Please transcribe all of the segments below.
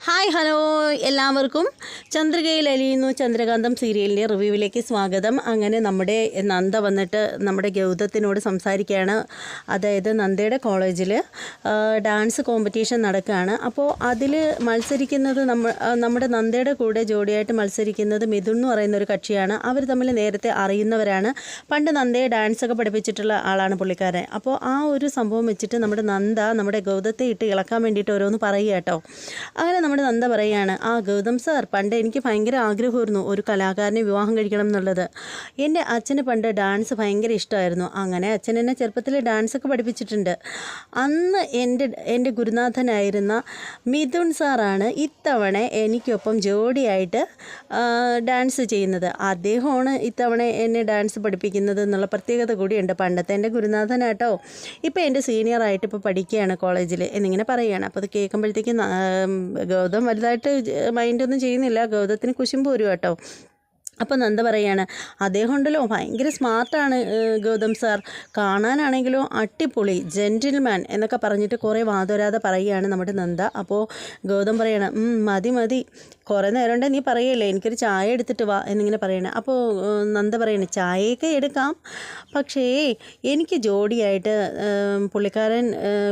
Hi hello എല്ലാവർക്കും. ചന്ദ്രികയിൽ അലിയുന്നു. ചന്ദ്രകാന്തം സീരിയലിന്റെ റിവ്യൂവിലേക്ക് സ്വാഗതം. അങ്ങനെ നമ്മുടെ നന്ദ വന്നിട്ട് നമ്മുടെ ഗൗതത്തിനോട് സംസാരിക്കുകയാണ്. അതായത് നന്ദയുടെ കോളേജിൽ ഡാൻസ് കോമ്പറ്റീഷൻ നടക്കുകയാണ്. അപ്പോൾ അതിൽ മത്സരിക്കുന്നത് നമ്മ നമ്മുടെ നന്ദയുടെ കൂടെ ജോഡിയായിട്ട് മത്സരിക്കുന്നത് മിഥുൻ എന്ന് പറയുന്ന ഒരു കക്ഷിയാണ്. അവർ തമ്മിൽ നേരത്തെ അറിയുന്നവരാണ്. പണ്ട് നന്ദയെ ഡാൻസൊക്കെ പഠിപ്പിച്ചിട്ടുള്ള ആളാണ് പുള്ളിക്കാരൻ. അപ്പോൾ ആ ഒരു സംഭവം വെച്ചിട്ട് നമ്മുടെ നന്ദ നമ്മുടെ ഗൗതത്തെ ഇട്ട് ഇളക്കാൻ വേണ്ടിയിട്ട് ഓരോന്ന് പറയുക കേട്ടോ. അങ്ങനെ നമ്മുടെ നന്ദ പറയുകയാണ് ആ ഗൗതം സാർ പണ്ട് എനിക്ക് ഭയങ്കര ആഗ്രഹമായിരുന്നു ഒരു കലാകാരനെ വിവാഹം കഴിക്കണം എന്നുള്ളത്. എന്റെ അച്ഛന് പണ്ട് ഡാൻസ് ഭയങ്കര ഇഷ്ടമായിരുന്നു. അങ്ങനെ അച്ഛൻ എന്നെ ചെറുപ്പത്തിൽ ഡാൻസൊക്കെ പഠിപ്പിച്ചിട്ടുണ്ട്. അന്ന് എന്റെ എന്റെ ഗുരുനാഥനായിരുന്ന മിഥുൻ സാറാണ് ഇത്തവണ എനിക്കൊപ്പം ജോഡിയായിട്ട് ഡാൻസ് ചെയ്യുന്നത്. അദ്ദേഹമാണ് ഇത്തവണ എന്നെ ഡാൻസ് പഠിപ്പിക്കുന്നത് എന്നുള്ള പ്രത്യേകത കൂടിയുണ്ട്. പണ്ടത്തെ എന്റെ ഗുരുനാഥനാട്ടോ. ഇപ്പോൾ എന്റെ സീനിയറായിട്ട് ഇപ്പോൾ പഠിക്കുകയാണ് കോളേജിൽ എന്നിങ്ങനെ പറയുകയാണ് അപ്പോൾ അത് കേൾക്കുമ്പോഴത്തേക്ക് ഗൗതം വലുതായിട്ട് മൈൻഡൊന്നും ചെയ്യുന്നില്ല. ഗൗതത്തിന് കുശുമ്പ് വരും കേട്ടോ. അപ്പം നന്ദ പറയാണ് അദ്ദേഹം ഉണ്ടല്ലോ ഭയങ്കര സ്മാർട്ടാണ് ഗൗതം സാർ. കാണാനാണെങ്കിലോ അട്ടിപ്പൊളി ജെന്റിൽമാൻ എന്നൊക്കെ പറഞ്ഞിട്ട് കുറേ വാദോരാതെ പറയുകയാണ് നമ്മുടെ നന്ദ. അപ്പോൾ ഗൗതം പറയാണ് "ഉം, മതി മതി. കുറേ നേരം ഉണ്ട് നീ പറയല്ലേ എനിക്കൊരു ചായ എടുത്തിട്ട് വാ എന്നിങ്ങനെ പറയണേ. അപ്പോൾ നന്ദ പറയണേ ചായയൊക്കെ എടുക്കാം. പക്ഷേ എനിക്ക് ജോഡിയായിട്ട് പുള്ളിക്കാരൻ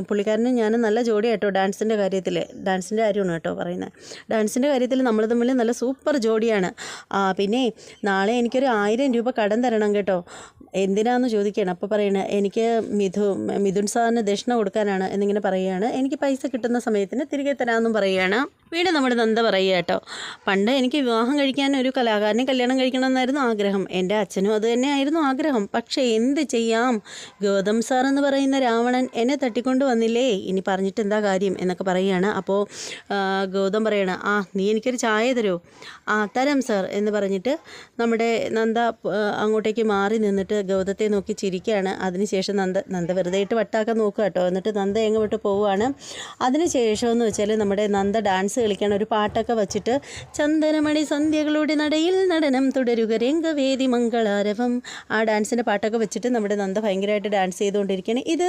പുള്ളിക്കാരന് ഞാൻ നല്ല ജോഡിയാട്ടോ ഡാൻസിന്റെ കാര്യത്തിൽ ഡാൻസിന്റെ കാര്യമാണ് കേട്ടോ പറയുന്നത് ഡാൻസിന്റെ കാര്യത്തിൽ നമ്മൾ തമ്മിൽ നല്ല സൂപ്പർ ജോഡിയാണ്. പിന്നെ നാളെ എനിക്കൊരു ആയിരം രൂപ കടം തരണം കേട്ടോ. എന്തിനാന്ന് ചോദിക്കുകയാണ് അപ്പോൾ പറയണേ എനിക്ക് മിഥു മിഥുൻ സാറിന് ദക്ഷിണ കൊടുക്കാനാണ് എന്നിങ്ങനെ പറയുകയാണ് എനിക്ക് പൈസ കിട്ടുന്ന സമയത്തിന് തിരികെ തരാമെന്നും പറയുകയാണ് വീണ്ടും നമ്മുടെ നന്ദ പറയുക കേട്ടോ. പണ്ട് എനിക്ക് വിവാഹം കഴിക്കാൻ ഒരു കലാകാരനെ കല്യാണം കഴിക്കണമെന്നായിരുന്നു ആഗ്രഹം. എന്റെ അച്ഛനും അത് തന്നെയായിരുന്നു ആഗ്രഹം. പക്ഷേ എന്ത് ചെയ്യാം? ഗൗതം സാർ എന്ന് പറയുന്ന രാവണൻ എന്നെ തട്ടിക്കൊണ്ട് വന്നില്ലേ? ഇനി പറഞ്ഞിട്ട് എന്താ കാര്യം എന്നൊക്കെ പറയുകയാണ്. അപ്പോൾ ഗൗതം പറയണ ആ നീ എനിക്കൊരു ചായ തരുമോ ആ തരാം സാർ എന്ന് പറഞ്ഞിട്ട് നമ്മുടെ നന്ദ അങ്ങോട്ടേക്ക് മാറി നിന്നിട്ട് ഗൗതത്തെ നോക്കി ചിരിക്കുകയാണ്. അതിനുശേഷം നന്ദ നന്ദ വെറുതെ ഇട്ട് വട്ടാക്കാൻ നോക്കുക കേട്ടോ. എന്നിട്ട് നന്ദ എങ്ങോട്ട് പോവുകയാണ്? അതിനുശേഷം എന്ന് വെച്ചാൽ നമ്മുടെ നന്ദ ഡാൻസ് കളിക്കാൻ ഒരു പാട്ടൊക്കെ വെച്ചിട്ട് ചന്ദനമണി സന്ധ്യകളുടെ നടയിൽ നടനം തുടരുക രംഗവേദി മംഗളാരവം. ആ ഡാൻസിന്റെ പാട്ടൊക്കെ വെച്ചിട്ട് നമ്മുടെ നന്ദ ഭയങ്കരമായിട്ട് ഡാൻസ് ചെയ്തുകൊണ്ടിരിക്കുകയാണ്. ഇത്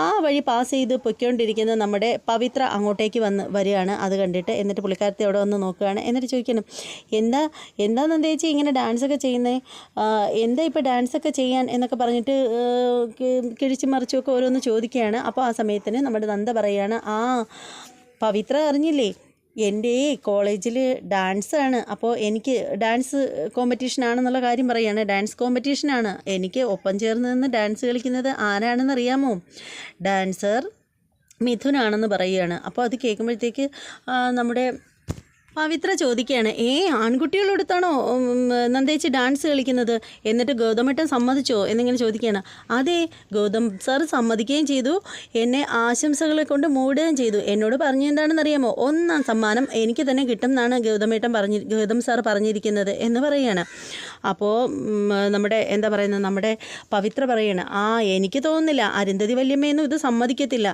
ആ വഴി പാസ് ചെയ്ത് പൊയ്ക്കൊണ്ടിരിക്കുന്ന നമ്മുടെ പവിത്ര അങ്ങോട്ടേക്ക് വന്ന് വരികയാണ്. അത് കണ്ടിട്ട് എന്നിട്ട് പുള്ളിക്കാരത്തെ അവിടെ വന്ന് നോക്കുകയാണ്. എന്നിട്ട് ചോദിക്കണം എന്താ എന്താ നന്ദേച്ചി ഇങ്ങനെ ഡാൻസൊക്കെ ചെയ്യുന്നത് എന്താ ഇപ്പോൾ ഡാൻസൊക്കെ ചെയ്യാൻ? എന്നൊക്കെ പറഞ്ഞിട്ട് കിഴിച്ചും മറിച്ചുമൊക്കെ ഓരോന്ന് ചോദിക്കുകയാണ്. അപ്പോൾ ആ സമയത്തിന് നമ്മുടെ നന്ദ പറയുകയാണ് ആ പവിത്ര അറിഞ്ഞില്ലേ? എന്റെ കോളേജിൽ ഡാൻസാണ്. അപ്പോൾ എനിക്ക് ഡാൻസ് കോമ്പറ്റീഷനാണെന്നുള്ള കാര്യം പറയുകയാണ് ഡാൻസ് കോമ്പറ്റീഷനാണ്. എനിക്ക് ഒപ്പം ചേർന്ന് നിന്ന് ഡാൻസ് കളിക്കുന്നത് ആരാണെന്ന് അറിയാമോ ഡാൻസർ മിഥുനാണെന്ന് പറയുകയാണ്. അപ്പോൾ അത് കേൾക്കുമ്പോഴത്തേക്ക് നമ്മുടെ പവിത്ര ചോദിക്കുകയാണ് ഏ ആൺകുട്ടികളെടുത്താണോ നന്ദേച്ചി ഡാൻസ് കളിക്കുന്നത്? എന്നിട്ട് ഗൗതമേട്ടൻ സമ്മതിച്ചോ എന്നിങ്ങനെ ചോദിക്കുകയാണ് അതെ ഗൗതം സാർ സമ്മതിക്കുകയും ചെയ്തു എന്നെ ആശംസകളെ കൊണ്ട് മൂടുകയും ചെയ്തു. എന്നോട് പറഞ്ഞു എന്താണെന്നറിയാമോ? ഒന്നാം സമ്മാനം എനിക്ക് തന്നെ കിട്ടും എന്നാണ് ഗൗതമേട്ടൻ പറഞ്ഞി ഗൗതം സാർ പറഞ്ഞിരിക്കുന്നത് എന്ന് പറയുകയാണ്. അപ്പോൾ നമ്മുടെ എന്താ പറയുന്നത് നമ്മുടെ പവിത്ര പറയാണ് ആ എനിക്ക് തോന്നുന്നില്ല അരുന്ധതി വല്യമ്മയൊന്നും ഇത് സമ്മതിക്കത്തില്ല.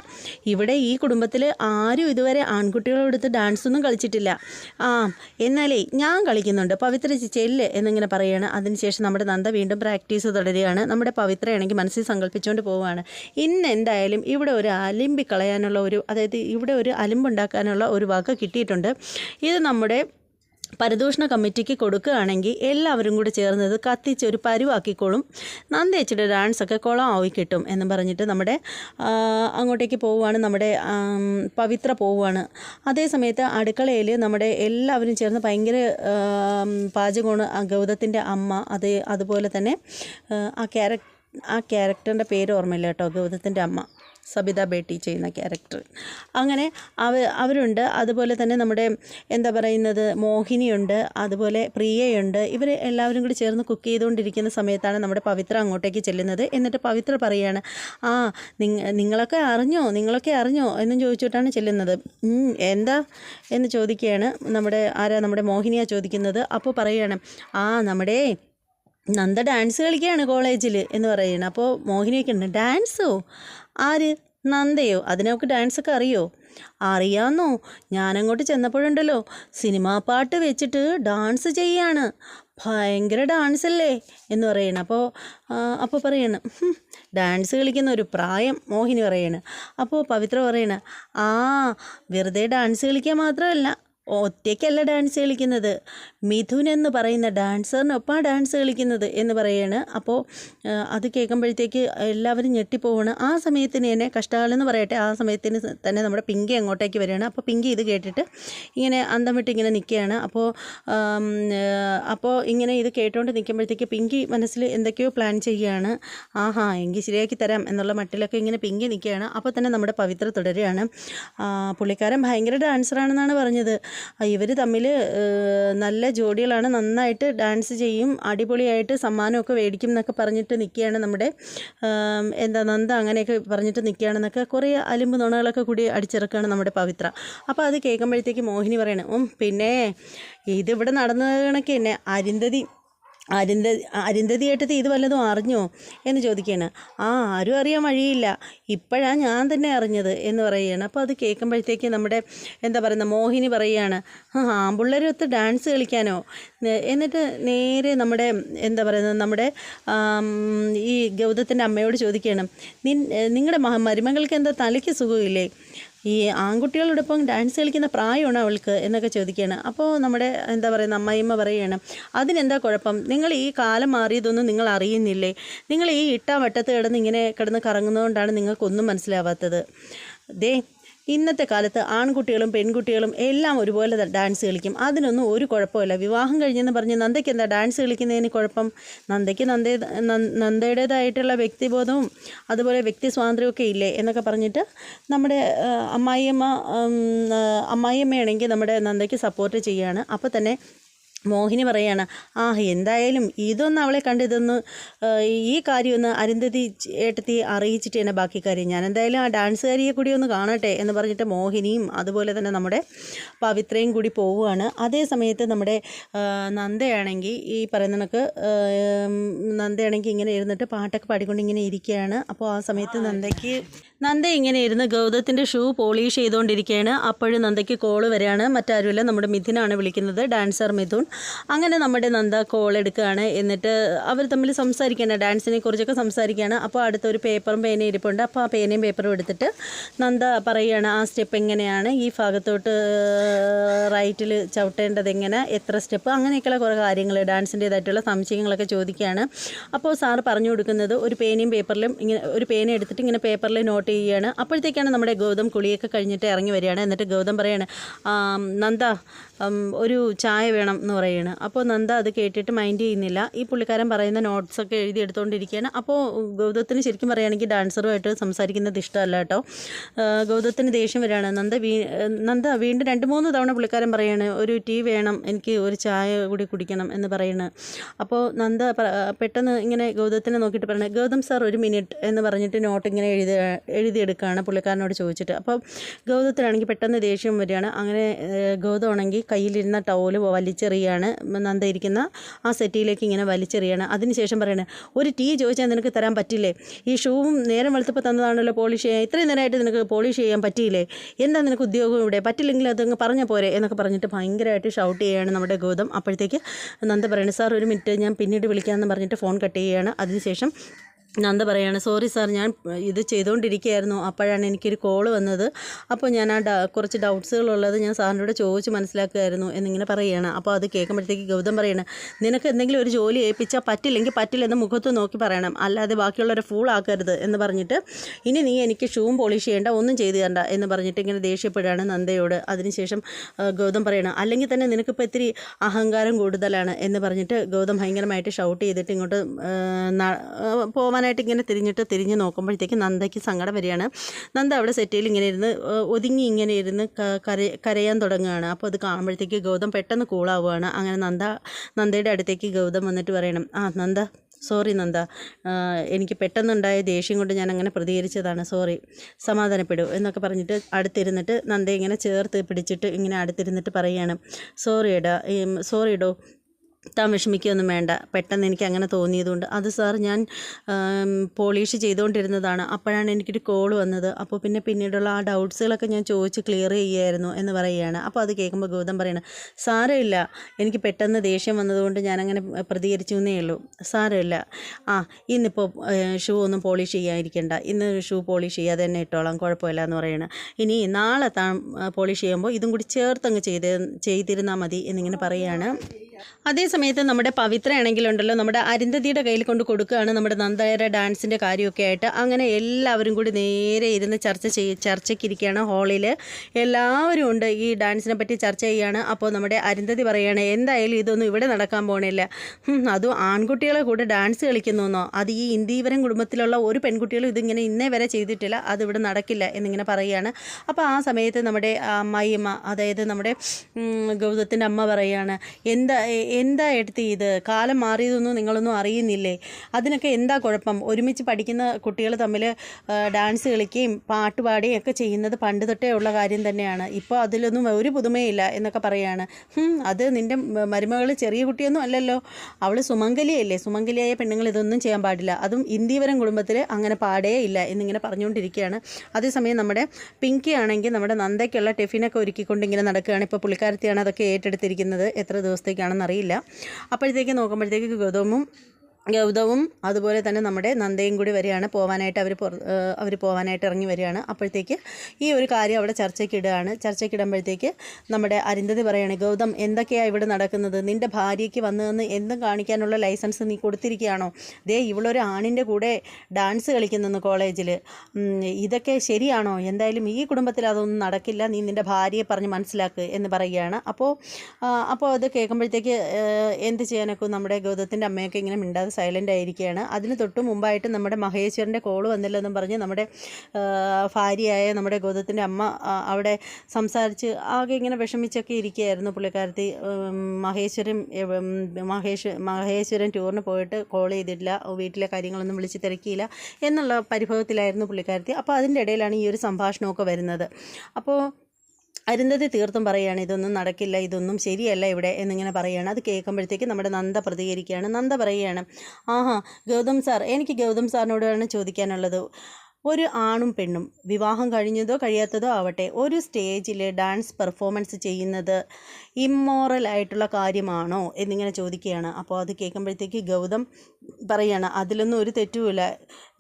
ഇവിടെ ഈ കുടുംബത്തിൽ ആരും ഇതുവരെ ആൺകുട്ടികളെടുത്ത് ഡാൻസൊന്നും കളിച്ചിട്ടില്ല. ആ എന്നാലേ ഞാൻ കളിക്കുന്നുണ്ട്. പവിത്ര ചെല്ല് എന്നിങ്ങനെ പറയുകയാണ് അതിനുശേഷം നമ്മുടെ നന്ദ വീണ്ടും പ്രാക്ടീസ് തുടരുകയാണ്. നമ്മുടെ പവിത്രയാണെങ്കിൽ മനസ്സിൽ സങ്കല്പിച്ചുകൊണ്ട് പോവുകയാണ്. ഇന്ന് എന്തായാലും ഇവിടെ ഒരു അലിമ്പി കളയാനുള്ള ഒരു അതായത് ഇവിടെ ഒരു അലിമ്പുണ്ടാക്കാനുള്ള ഒരു വക കിട്ടിയിട്ടുണ്ട്. ഇത് നമ്മുടെ പരദൂഷണ കമ്മിറ്റിക്ക് കൊടുക്കുകയാണെങ്കിൽ എല്ലാവരും കൂടി ചേർന്നത് കത്തിച്ച് ഒരു പരുവാക്കിക്കോളും. നന്ദേച്ചിയുടെ ഡാൻസൊക്കെ കുളമാവി കിട്ടും എന്ന് പറഞ്ഞിട്ട് നമ്മുടെ അങ്ങോട്ടേക്ക് പോവുകയാണ്. നമ്മുടെ പവിത്ര പോവുകയാണ്. അതേ സമയത്ത് അടുക്കളയിൽ നമ്മുടെ എല്ലാവരും ചേർന്ന് ഭയങ്കര പാചകമാണ്. ഗൗതത്തിന്റെ അമ്മ അത് അതുപോലെ തന്നെ ആ, ക്യാരക് ആ ക്യാരക്ടറിന്റെ പേര് ഓർമ്മയില്ല കേട്ടോ. ഗൗതത്തിന്റെ അമ്മ. സബിത ബേട്ടി ചെയ്യുന്ന ക്യാരക്ടർ. അങ്ങനെ അവ അവരുണ്ട്. അതുപോലെ തന്നെ നമ്മുടെ എന്താ പറയുന്നത് മോഹിനിയുണ്ട്. അതുപോലെ പ്രിയയുണ്ട്. ഇവർ എല്ലാവരും കൂടി ചേർന്ന് കുക്ക് ചെയ്തുകൊണ്ടിരിക്കുന്ന സമയത്താണ് നമ്മുടെ പവിത്ര അങ്ങോട്ടേക്ക് ചെല്ലുന്നത്. എന്നിട്ട് പവിത്ര പറയാണ് ആ നിങ്ങ നിങ്ങളൊക്കെ അറിഞ്ഞോ? നിങ്ങളൊക്കെ അറിഞ്ഞോ? എന്നും ചോദിച്ചിട്ടാണ് ചെല്ലുന്നത്. എന്താ? എന്ന് ചോദിക്കുകയാണ് നമ്മുടെ ആരാ നമ്മുടെ മോഹിനിയാണ് ചോദിക്കുന്നത്. അപ്പോൾ പറയുകയാണ് ആ നമ്മുടെ നന്ദ ഡാൻസ് കളിക്കുകയാണ് കോളേജിൽ എന്ന് പറയുന്നത് അപ്പോൾ മോഹിനിയൊക്കെ ഉണ്ട് ഡാൻസോ? ആര്? നന്ദയോ? അതിനൊക്കെ ഡാൻസൊക്കെ അറിയോ? അറിയാമെന്നോ ഞാനങ്ങോട്ട് ചെന്നപ്പോഴുണ്ടല്ലോ. സിനിമാ പാട്ട് വെച്ചിട്ട് ഡാൻസ് ചെയ്യാണ്. ഭയങ്കര ഡാൻസ് അല്ലേ എന്ന് പറയണം. അപ്പോൾ അപ്പോൾ പറയണം ഡാൻസ് കളിക്കുന്ന ഒരു പ്രായം മോഹിനി പറയണം. അപ്പോൾ പവിത്ര പറയണ ആ വെറുതെ ഡാൻസ് കളിക്കാൻ മാത്രമല്ല ഒറ്റയ്ക്കല്ല ഡാൻസ് കളിക്കുന്നത്. മിഥുൻ എന്ന് പറയുന്ന ഡാൻസറിനൊപ്പം ഡാൻസ് കളിക്കുന്നത് എന്ന് പറയാണ്. അപ്പോൾ അത് കേൾക്കുമ്പോഴത്തേക്ക് എല്ലാവരും ഞെട്ടിപ്പോവാണ്. ആ സമയത്തിന് തന്നെ കഷ്ടകാലം എന്ന് പറയട്ടെ. ആ സമയത്തിന് തന്നെ നമ്മുടെ പിങ്കി അങ്ങോട്ടേക്ക് വരികയാണ്. അപ്പോൾ പിങ്കി ഇത് കേട്ടിട്ട് ഇങ്ങനെ അന്തം വിട്ട് ഇങ്ങനെ നിൽക്കുകയാണ് അപ്പോൾ അപ്പോൾ ഇങ്ങനെ ഇത് കേട്ടുകൊണ്ട് നിൽക്കുമ്പോഴത്തേക്ക് പിങ്കി മനസ്സിൽ എന്തൊക്കെയോ പ്ലാൻ ചെയ്യുകയാണ്. ആഹാ എങ്കിൽ ശരിയാക്കി തരാം എന്നുള്ള മട്ടിലൊക്കെ ഇങ്ങനെ പിങ്കി നിൽക്കുകയാണ്. അപ്പോൾ തന്നെ നമ്മുടെ പവിത്ര തുടരുകയാണ്. പുള്ളിക്കാരൻ ഭയങ്കര ഡാൻസറാണെന്നാണ് പറഞ്ഞത്. ഇവർ തമ്മിൽ നല്ല ജോഡികളാണ്. നന്നായിട്ട് ഡാൻസ് ചെയ്യും. അടിപൊളിയായിട്ട് സമ്മാനമൊക്കെ മേടിക്കും എന്നൊക്കെ പറഞ്ഞിട്ട് നിൽക്കുകയാണ് നമ്മുടെ എന്താ നന്ദ അങ്ങനെയൊക്കെ പറഞ്ഞിട്ട് നിൽക്കുകയാണെന്നൊക്കെ കുറേ അലിമ്പ് നുണകളൊക്കെ കൂടി അടിച്ചിറക്കുകയാണ് നമ്മുടെ പവിത്ര. അപ്പോൾ അത് കേൾക്കുമ്പോഴത്തേക്ക് മോഹിനി പറയണം പിന്നെ ഇതിവിടെ നടന്ന കണക്ക് തന്നെ. അരുന്ധതി അരുന്ധതി അരുന്ധതി ഏട്ടത്തി ഇത് വല്ലതും അറിഞ്ഞോ? എന്ന് ചോദിക്കുകയാണ്. ആ ആരും അറിയാൻ വഴിയില്ല. ഇപ്പോഴാണ് ഞാൻ തന്നെ അറിഞ്ഞത് എന്ന് പറയുകയാണ്. അപ്പോൾ അത് കേൾക്കുമ്പോഴത്തേക്ക് നമ്മുടെ എന്താ പറയുന്ന മോഹിനി പറയുകയാണ് ആമ്പിള്ളേരൊത്ത് ഡാൻസ് കളിക്കാനോ? എന്നിട്ട് നേരെ നമ്മുടെ എന്താ പറയുന്നത് നമ്മുടെ ഈ ഗൗതത്തിന്റെ അമ്മയോട് ചോദിക്കുകയാണ് നിൻ നിങ്ങളുടെ മരുമകൾക്ക് എന്താ തലയ്ക്ക് സുഖമില്ലേ? ഈ ആൺകുട്ടികളോടൊപ്പം ഡാൻസ് കളിക്കുന്ന പ്രായമാണ് അവൾക്ക് എന്നൊക്കെ ചോദിക്കുകയാണ്. അപ്പോൾ നമ്മുടെ എന്താ പറയുന്ന അമ്മായിമ്മ പറയുകയാണ് അതിനെന്താ കുഴപ്പം? നിങ്ങൾ ഈ കാലം മാറിയതൊന്നും നിങ്ങൾ അറിയുന്നില്ലേ? നിങ്ങൾ ഈ ഇട്ട വട്ടത്ത് കിടന്ന് ഇങ്ങനെ കിടന്ന് കറങ്ങുന്നതുകൊണ്ടാണ് നിങ്ങൾക്കൊന്നും മനസ്സിലാവാത്തത്. ദേ ഇന്നത്തെ കാലത്ത് ആൺകുട്ടികളും പെൺകുട്ടികളും എല്ലാം ഒരുപോലെ ഡാൻസ് കളിക്കും. അതിനൊന്നും ഒരു കുഴപ്പമില്ല. വിവാഹം കഴിഞ്ഞെന്ന് പറഞ്ഞ് നന്ദയ്ക്ക് എന്താ ഡാൻസ് കളിക്കുന്നതിന് കുഴപ്പം? നന്ദയ്ക്ക് നന്ദേ നന്ദ- നന്ദയുടേതായിട്ടുള്ള വ്യക്തിബോധവും അതുപോലെ വ്യക്തി സ്വാതന്ത്ര്യമൊക്കെ ഇല്ലേ എന്നൊക്കെ പറഞ്ഞിട്ട് നമ്മുടെ അമ്മായിയമ്മ അമ്മായിയമ്മയാണെങ്കിൽ നമ്മുടെ നന്ദയ്ക്ക് സപ്പോർട്ട് ചെയ്യുകയാണ് അപ്പോൾ തന്നെ മോഹിനി പറയാണ് ആ എന്തായാലും ഇതൊന്ന് അവളെ കണ്ട് ഇതൊന്ന് ഈ കാര്യമൊന്ന് അരുന്ധതി ഏട്ടത്തി അറിയിച്ചിട്ട് തന്നെ ബാക്കി കാര്യം. ഞാൻ എന്തായാലും ആ ഡാൻസുകാരിയെ കൂടി ഒന്ന് കാണട്ടെ എന്ന് പറഞ്ഞിട്ട് മോഹിനിയും അതുപോലെ തന്നെ നമ്മുടെ പവിത്രയും കൂടി പോവുകയാണ്. അതേ സമയത്ത് നമ്മുടെ നന്ദയാണെങ്കിൽ ഈ പറയുന്ന കണക്ക് നന്ദയാണെങ്കിൽ ഇങ്ങനെ ഇരുന്നിട്ട് പാട്ടൊക്കെ പാടിക്കൊണ്ട് ഇങ്ങനെ ഇരിക്കുകയാണ്. അപ്പോൾ ആ സമയത്ത് നന്ദയ്ക്ക് നന്ദ ഇങ്ങനെ ഇരുന്ന് ഗൗതത്തിന്റെ ഷൂ പോളിഷ് ചെയ്തുകൊണ്ടിരിക്കുകയാണ്. അപ്പോഴും നന്ദയ്ക്ക് കോൾ വരികയാണ്. മറ്റാരുമില്ല. നമ്മുടെ മിഥുനാണ് വിളിക്കുന്നത്. ഡാൻസർ മിഥുൻ. അങ്ങനെ നമ്മുടെ നന്ദ കോൾ എടുക്കുകയാണ്. എന്നിട്ട് അവർ തമ്മിൽ സംസാരിക്കുകയാണ്. ഡാൻസിനെ കുറിച്ചൊക്കെ സംസാരിക്കുകയാണ്. അപ്പോൾ അടുത്തൊരു പേപ്പറും പേനയും ഇരിപ്പുണ്ട്. അപ്പോൾ ആ പേനയും പേപ്പറും എടുത്തിട്ട് നന്ദ പറയുകയാണ് ആ സ്റ്റെപ്പ് എങ്ങനെയാണ്? ഈ ഭാഗത്തോട്ട് റൈറ്റിൽ ചവിട്ടേണ്ടത് എങ്ങനെ? എത്ര സ്റ്റെപ്പ് അങ്ങനെയൊക്കെയുള്ള കുറേ കാര്യങ്ങൾ ഡാൻസിന്റേതായിട്ടുള്ള സംശയങ്ങളൊക്കെ ചോദിക്കുകയാണ്. അപ്പോൾ സാറ് പറഞ്ഞു കൊടുക്കുന്നത് ഒരു പേനയും പേപ്പറിലും ഇങ്ങനെ ഒരു പേന എടുത്തിട്ട് ഇങ്ങനെ പേപ്പറിൽ നോട്ട് ചെയ്യുകയാണ്. അപ്പോഴത്തേക്കാണ് നമ്മുടെ ഗൗതം കുളിയൊക്കെ കഴിഞ്ഞിട്ട് ഇറങ്ങി വരികയാണ്. എന്നിട്ട് ഗൗതം പറയാണ് "ആം, നന്ദ ഒരു ചായ വേണം എന്ന് പറയുകയാണ് അപ്പോൾ നന്ദ അത് കേട്ടിട്ട് മൈൻഡ് ചെയ്യുന്നില്ല. ഈ പുള്ളിക്കാരൻ പറയുന്ന നോട്ട്സൊക്കെ എഴുതി എടുത്തുകൊണ്ടിരിക്കുകയാണ് അപ്പോൾ ഗൗതത്തിന് ശരിക്കും പറയുകയാണെങ്കിൽ ഡാൻസറുമായിട്ട് സംസാരിക്കുന്നത് ഇഷ്ടമല്ല കേട്ടോ. ഗൗതത്തിന് ദേഷ്യം വരികയാണ്. നന്ദ വീ നന്ദ വീണ്ടും രണ്ട് മൂന്ന് തവണ പുള്ളിക്കാരൻ പറയാണ് ഒരു ടീ വേണം എനിക്ക് ഒരു ചായ കൂടി കുടിക്കണം എന്ന് പറയുന്നത് അപ്പോൾ നന്ദ പെട്ടെന്ന് ഇങ്ങനെ ഗൗതത്തിനെ നോക്കിയിട്ട് പറയുന്നത് ഗൗതം സാർ ഒരു മിനിറ്റ് എന്ന് പറഞ്ഞിട്ട് നോട്ട് ഇങ്ങനെ എഴുതി എഴുതിയെടുക്കുകയാണ് പുള്ളിക്കാരനോട് ചോദിച്ചിട്ട്. അപ്പോൾ ഗൗതത്തിനാണെങ്കിൽ പെട്ടെന്ന് ദേഷ്യം വരികയാണ്. അങ്ങനെ ഗൗതമാണെങ്കിൽ കയ്യിലിരുന്ന ടവൽ വലിച്ചെറിയാണ് നന്ദ ഇരിക്കുന്ന ആ സെറ്റിയിലേക്ക് ഇങ്ങനെ വലിച്ചെറിയാണ്. അതിനുശേഷം പറയണേ ഒരു ടീ ചോദിച്ചാൽ നിനക്ക് തരാൻ പറ്റില്ലേ? ഈ ഷൂവും നേരം വെളുത്തപ്പോൾ തന്നതാണല്ലോ പോളിഷ് ചെയ്യാൻ ഇത്രയും നേരമായിട്ട് നിനക്ക് പോളിഷ് ചെയ്യാൻ പറ്റിയില്ലേ? എന്താ നിനക്ക് ഉദ്യോഗം ഇവിടെ? പറ്റില്ലെങ്കിൽ അതങ്ങ് പറഞ്ഞ പോരെ? എന്നൊക്കെ പറഞ്ഞിട്ട് ഭയങ്കരമായിട്ട് ഷൗട്ട് ചെയ്യുകയാണ് നമ്മുടെ ഗൗതം. അപ്പോഴത്തേക്ക് നന്ദ പറയണേ സാർ ഒരു മിനിറ്റ് ഞാൻ പിന്നീട് വിളിക്കാമെന്ന് പറഞ്ഞിട്ട് ഫോൺ കട്ട് ചെയ്യുകയാണ്. അതിനുശേഷം നന്ദ പറയാണ് സോറി സാർ ഞാൻ ഇത് ചെയ്തുകൊണ്ടിരിക്കുകയായിരുന്നു അപ്പോഴാണ് എനിക്കൊരു കോൾ വന്നത്. അപ്പോൾ ഞാൻ ആ കുറച്ച് ഡൗട്ട്സുകളുള്ളത് ഞാൻ സാറിനോട് ചോദിച്ച് മനസ്സിലാക്കുമായിരുന്നു എന്നിങ്ങനെ പറയുകയാണ് അപ്പോൾ അത് കേൾക്കുമ്പോഴത്തേക്ക് ഗൗതം പറയണം നിനക്ക് എന്തെങ്കിലും ഒരു ജോലി ഏൽപ്പിച്ചാൽ പറ്റില്ലെങ്കിൽ പറ്റില്ലെന്ന് മുഖത്ത് നോക്കി പറയണം. അല്ലാതെ ബാക്കിയുള്ളവരെ ഫൂൾ ആക്കരുത് എന്ന് പറഞ്ഞിട്ട് ഇനി നീ എനിക്ക് ഷൂവും പോളിഷ് ചെയ്യേണ്ട ഒന്നും ചെയ്തു തരണ്ട എന്ന് പറഞ്ഞിട്ട് ഇങ്ങനെ ദേഷ്യപ്പെടുകയാണ് നന്ദയോട്. അതിനുശേഷം ഗൗതം പറയണം അല്ലെങ്കിൽ തന്നെ നിനക്കിപ്പോൾ ഇത്തിരി അഹങ്കാരം കൂടുതലാണ് എന്ന് പറഞ്ഞിട്ട് ഗൗതം ഭയങ്കരമായിട്ട് ഷൗട്ട് ചെയ്തിട്ട് ഇങ്ങോട്ട് ആ, ന- ഇങ്ങനെ തിരിഞ്ഞിട്ട് തിരിഞ്ഞ് നോക്കുമ്പോഴത്തേക്ക് നന്ദയ്ക്ക് സങ്കടം വരികയാണ്. നന്ദ അവിടെ സെറ്റിൽ ഇങ്ങനെ ഇരുന്ന് ഒതുങ്ങി ഇങ്ങനെ ഇരുന്ന് കരയാൻ തുടങ്ങുകയാണ്. അപ്പോൾ അത് കാണുമ്പോഴത്തേക്ക് ഗൗതം പെട്ടെന്ന് കൂളാവുകയാണ് അങ്ങനെ നന്ദ നന്ദയുടെ അടുത്തേക്ക് ഗൗതം വന്നിട്ട് പറയണം ആ നന്ദ സോറി നന്ദ. എനിക്ക് പെട്ടെന്നുണ്ടായ ദേഷ്യം കൊണ്ട് ഞാൻ അങ്ങനെ പ്രതികരിച്ചതാണ്. സോറി സമാധാനപ്പെടൂ എന്നൊക്കെ പറഞ്ഞിട്ട് അടുത്തിരുന്നിട്ട് നന്ദ ഇങ്ങനെ ചേർത്ത് പിടിച്ചിട്ട് ഇങ്ങനെ അടുത്തിരുന്നിട്ട് പറയുകയാണ്. സോറി എടാ സോറി ഇടോ താൻ വിഷമിക്കുകയൊന്നും വേണ്ട. പെട്ടെന്ന് എനിക്ക് അങ്ങനെ തോന്നിയതുകൊണ്ട് അത് സാർ ഞാൻ പോളിഷ് ചെയ്തുകൊണ്ടിരുന്നതാണ്. അപ്പോഴാണ് എനിക്കൊരു കോൾ വന്നത്. അപ്പോൾ പിന്നെ പിന്നീടുള്ള ആ ഡൗട്ട്സുകളൊക്കെ ഞാൻ ചോദിച്ച് ക്ലിയർ ചെയ്യുമായിരുന്നു എന്ന് പറയുകയാണ്. അപ്പോൾ അത് കേൾക്കുമ്പോൾ ഗൗതം പറയണം സാരമില്ല. എനിക്ക് പെട്ടെന്ന് ദേഷ്യം വന്നതുകൊണ്ട് ഞാനങ്ങനെ പ്രതികരിച്ചു എന്നേ ഉള്ളൂ. സാരമില്ല. ആ ഇന്നിപ്പോൾ ഷൂ ഒന്നും പോളിഷ് ചെയ്യാതിരിക്കേണ്ട. ഇന്ന് ഷൂ പോളിഷ് ചെയ്യാതെ തന്നെ ഇട്ടോളാം. കുഴപ്പമില്ല എന്ന് പറയണം. ഇനി നാളെ താൻ പോളിഷ് ചെയ്യുമ്പോൾ ഇതും കൂടി ചേർത്തങ്ങ് ചെയ്ത് ചെയ്തിരുന്നാൽ മതി എന്നിങ്ങനെ പറയുകയാണ് അതേ സമയത്ത് നമ്മുടെ പവിത്ര ആണെങ്കിലുണ്ടല്ലോ നമ്മുടെ അരുന്ധതിയുടെ കയ്യിൽ കൊണ്ട് കൊടുക്കുകയാണ് നമ്മുടെ നന്ദയുടെ ഡാൻസിന്റെ കാര്യമൊക്കെ ആയിട്ട്. അങ്ങനെ എല്ലാവരും കൂടി നേരെ ഇരുന്ന് ചർച്ച ചെയ്യ ചർച്ചയ്ക്കിരിക്കുകയാണ് ഹാളിൽ എല്ലാവരും ഉണ്ട് ഈ ഡാൻസിനെ പറ്റി ചർച്ച ചെയ്യുകയാണ് അപ്പോൾ നമ്മുടെ അരുന്ധതി പറയുകയാണ് എന്തായാലും ഇതൊന്നും ഇവിടെ നടക്കാൻ പോകണില്ല അതും ആൺകുട്ടികളെ കൂടെ ഡാൻസ് കളിക്കുന്നോന്നോ? അത് ഈ ഇന്ദീവരം കുടുംബത്തിലുള്ള ഒരു പെൺകുട്ടികളും ഇതിങ്ങനെ ഇന്നേ വരെ ചെയ്തിട്ടില്ല അതിവിടെ നടക്കില്ല എന്നിങ്ങനെ പറയുകയാണ്. അപ്പോൾ ആ സമയത്ത് നമ്മുടെ അമ്മായിയമ്മ അതായത് നമ്മുടെ ഗൗതത്തിന്റെ അമ്മ പറയുകയാണ് എന്താ എന്താ എടുത്ത് ഇത്? കാലം മാറിയതൊന്നും നിങ്ങളൊന്നും അറിയുന്നില്ലേ? അതിനൊക്കെ എന്താ കുഴപ്പം? ഒരുമിച്ച് പഠിക്കുന്ന കുട്ടികൾ തമ്മിൽ ഡാൻസ് കളിക്കുകയും പാട്ട് പാടുകയും ഒക്കെ ചെയ്യുന്നത് പണ്ട് തൊട്ടേ ഉള്ള കാര്യം തന്നെയാണ്. ഇപ്പോൾ അതിലൊന്നും ഒരു പുതുമയില്ല എന്നൊക്കെ പറയുകയാണ് "ഹും, അത് നിന്റെ മരുമകൾ ചെറിയ കുട്ടിയൊന്നും അല്ലല്ലോ. അവൾ സുമംഗലിയല്ലേ? സുമംഗലിയായ പെണ്ണുങ്ങൾ ഇതൊന്നും ചെയ്യാൻ പാടില്ല. അതും ഇന്ത്യവരം കുടുംബത്തിൽ അങ്ങനെ പാടേ ഇല്ല എന്നിങ്ങനെ പറഞ്ഞുകൊണ്ടിരിക്കുകയാണ്. അതേസമയം നമ്മുടെ പിങ്കി ആണെങ്കിൽ നമ്മുടെ നന്ദയ്ക്കുള്ള ടിഫിനൊക്കെ ഒരുക്കിക്കൊണ്ട് ഇങ്ങനെ നടക്കുകയാണ്. ഇപ്പോൾ പുള്ളിക്കാരത്തിയാണ് അതൊക്കെ ഏറ്റെടുത്തിരിക്കുന്നത്. എത്ര ദിവസത്തേക്കാണെന്ന് അറിയില്ല അപ്പോഴത്തേക്ക് നോക്കുമ്പോഴത്തേക്ക് ഗൗതമും ഗൗതവും അതുപോലെ തന്നെ നമ്മുടെ നന്ദയും കൂടി വരികയാണ്. പോകാനായിട്ട് അവർ അവർ പോകാനായിട്ട് ഇറങ്ങി വരികയാണ്. അപ്പോഴത്തേക്ക് ഈ ഒരു കാര്യം അവിടെ ചർച്ചയ്ക്ക് ഇടുകയാണ്. ചർച്ചയ്ക്ക് ഇടുമ്പോഴത്തേക്ക് നമ്മുടെ അരുന്ധതി പറയുകയാണ് ഗൗതം എന്തൊക്കെയാണ് ഇവിടെ നടക്കുന്നത്? നിന്റെ ഭാര്യയ്ക്ക് വന്നതെന്ന് എന്തും കാണിക്കാനുള്ള ലൈസൻസ് നീ കൊടുത്തിരിക്കുകയാണോ? ദേ ഇവളൊരു ആണിന്റെ കൂടെ ഡാൻസ് കളിക്കുന്നെന്ന് കോളേജിൽ ഇതൊക്കെ ശരിയാണോ? എന്തായാലും ഈ കുടുംബത്തിൽ അതൊന്നും നടക്കില്ല. നീ നിന്റെ ഭാര്യയെ പറഞ്ഞ് മനസ്സിലാക്ക് എന്ന് പറയുകയാണ്. അപ്പോൾ അപ്പോൾ അത് കേൾക്കുമ്പോഴത്തേക്ക് എന്ത് ചെയ്യാനൊക്കെ? നമ്മുടെ ഗൗതത്തിന്റെ അമ്മയൊക്കെ ഇങ്ങനെ മിണ്ടാതെ സൈലന്റ് ആയിരിക്കുകയാണ്. അതിന് തൊട്ട് മുമ്പായിട്ട് നമ്മുടെ മഹേശ്വരന്റെ കോൾ വന്നില്ലെന്നും പറഞ്ഞ് നമ്മുടെ ഭാര്യയായ നമ്മുടെ ഗോതത്തിന്റെ അമ്മ അവിടെ സംസാരിച്ച് ആകെ ഇങ്ങനെ വിഷമിച്ചൊക്കെ ഇരിക്കുകയായിരുന്നു പുള്ളിക്കാരത്തി. മഹേശ്വരൻ മഹേശ്വ മഹേശ്വരൻ ടൂറിന് പോയിട്ട് കോൾ ചെയ്തിട്ടില്ല. വീട്ടിലെ കാര്യങ്ങളൊന്നും വിളിച്ച് തിരക്കിയില്ല എന്നുള്ള പരിഭവത്തിലായിരുന്നു പുള്ളിക്കാരത്തി. അപ്പോൾ അതിന്റെ ഇടയിലാണ് ഈ ഒരു സംഭാഷണമൊക്കെ വരുന്നത്. അപ്പോൾ അരുന്ധതി തീർത്തും പറയുകയാണ് ഇതൊന്നും നടക്കില്ല ഇതൊന്നും ശരിയല്ല ഇവിടെ എന്നിങ്ങനെ പറയുകയാണ്. അത് കേൾക്കുമ്പോഴത്തേക്ക് നമ്മുടെ നന്ദ പ്രതികരിക്കുകയാണ്. നന്ദ പറയുകയാണ് ആഹാ ഗൗതം സാർ എനിക്ക് ഗൗതം സാറിനോടാണ് ചോദിക്കാനുള്ളത്. ഒരു ആണും പെണ്ണും വിവാഹം കഴിഞ്ഞതോ കഴിയാത്തതോ ആവട്ടെ ഒരു സ്റ്റേജിൽ ഡാൻസ് പെർഫോമൻസ് ചെയ്യുന്നത് ഇമ്മോറൽ ആയിട്ടുള്ള കാര്യമാണോ എന്നിങ്ങനെ ചോദിക്കുകയാണ്. അപ്പോൾ അത് കേൾക്കുമ്പോഴത്തേക്ക് ഗൗതം പറയുകയാണ് അതിലൊന്നും ഒരു തെറ്റുമില്ല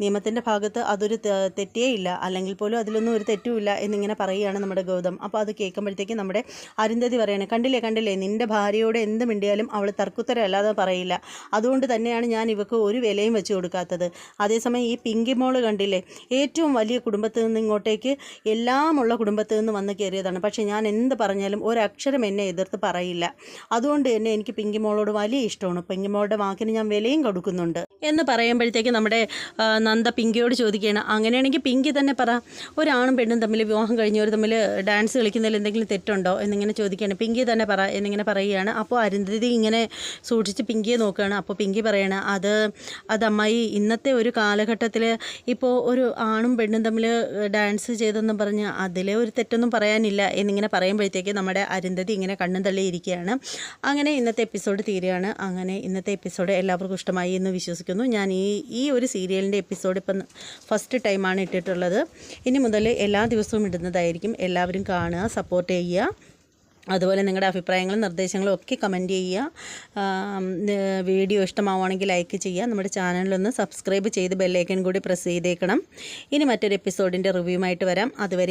നിയമത്തിന്റെ ഭാഗത്ത് അതൊരു തെറ്റേ ഇല്ല. അല്ലെങ്കിൽ പോലും അതിലൊന്നും ഒരു തെറ്റുമില്ല എന്നിങ്ങനെ പറയുകയാണ് നമ്മുടെ ഗൗതം. അപ്പോൾ അത് കേൾക്കുമ്പോഴത്തേക്ക് നമ്മുടെ അരുന്ധതി പറയാണ് കണ്ടില്ലേ കണ്ടില്ലേ നിന്റെ ഭാര്യയോട് എന്ത് മിണ്ടിയാലും അവൾ തർക്കുത്തരമല്ലാതെ പറയില്ല. അതുകൊണ്ട് തന്നെയാണ് ഞാൻ ഇവക്ക് ഒരു വിലയും വെച്ച് കൊടുക്കാത്തത്. അതേസമയം ഈ പിങ്കി മോൾ കണ്ടില്ലേ ഏറ്റവും വലിയ കുടുംബത്തിൽ നിന്ന് ഇങ്ങോട്ടേക്ക് എല്ലാമുള്ള കുടുംബത്തിൽ നിന്ന് വന്ന് കയറിയതാണ്. പക്ഷേ ഞാൻ എന്ത് പറഞ്ഞാലും ഒരക്ഷരം എന്നെ എതിർത്ത് പറയില്ല. അതുകൊണ്ട് തന്നെ എനിക്ക് പിങ്കിമോളോട് വലിയ ഇഷ്ടമാണ്. പിങ്കിമോളുടെ വാക്കിന് ഞാൻ വിലയും കൊടുക്കുന്നുണ്ട്. എന്ന് പറയുമ്പോഴത്തേക്ക് നമ്മുടെ നന്ദ പിങ്കിയോട് ചോദിക്കുകയാണ് അങ്ങനെയാണെങ്കിൽ പിങ്കി തന്നെ പറ. ഒരാണും പെണ്ണും തമ്മിൽ വിവാഹം കഴിഞ്ഞവർ തമ്മിൽ ഡാൻസ് കളിക്കുന്നതിൽ എന്തെങ്കിലും തെറ്റുണ്ടോ? എന്നിങ്ങനെ ചോദിക്കുകയാണ്. പിങ്കി തന്നെ പറ എന്നിങ്ങനെ പറയുകയാണ്. അപ്പോൾ അരുന്ധതി ഇങ്ങനെ സൂക്ഷിച്ച് പിങ്കിയെ നോക്കുകയാണ്. അപ്പോൾ പിങ്കി പറയാണ് അത് അത് അമ്മായി ഇന്നത്തെ ഒരു കാലഘട്ടത്തിൽ ഇപ്പോൾ ഒരു ആണും പെണ്ണും തമ്മിൽ ഡാൻസ് ചെയ്തെന്ന് പറഞ്ഞ് അതിലെ ഒരു തെറ്റൊന്നും പറയാനില്ല എന്നിങ്ങനെ പറയുമ്പോഴത്തേക്ക് നമ്മുടെ അരുന്ധതി ഇങ്ങനെ കണ്ണും തള്ളിയിരിക്കുകയാണ് അങ്ങനെ ഇന്നത്തെ എപ്പിസോഡ് തീരുകയാണ്. അങ്ങനെ ഇന്നത്തെ എപ്പിസോഡ് എല്ലാവർക്കും ഇഷ്ടമായി എന്ന് വിശ്വസിക്കുന്നു. ഞാൻ ഈ ഈ ഒരു സീരിയലിന്റെ എപ്പിസോഡ് ഇപ്പം ഫസ്റ്റ് ടൈമാണ് ഇട്ടിട്ടുള്ളത്. ഇനി മുതൽ എല്ലാ ദിവസവും ഇടുന്നതായിരിക്കും. എല്ലാവരും കാണുക സപ്പോർട്ട് ചെയ്യുക. അതുപോലെ നിങ്ങളുടെ അഭിപ്രായങ്ങളും നിർദ്ദേശങ്ങളും ഒക്കെ കമന്റ് ചെയ്യുക. വീഡിയോ ഇഷ്ടമാവുകയാണെങ്കിൽ ലൈക്ക് ചെയ്യുക. നമ്മുടെ ചാനലൊന്ന് സബ്സ്ക്രൈബ് ചെയ്ത് ബെല്ലൈക്കൻ കൂടി പ്രസ് ചെയ്തേക്കണം. ഇനി മറ്റൊരു എപ്പിസോഡിന്റെ റിവ്യൂമായിട്ട് വരാം. അതുവരെ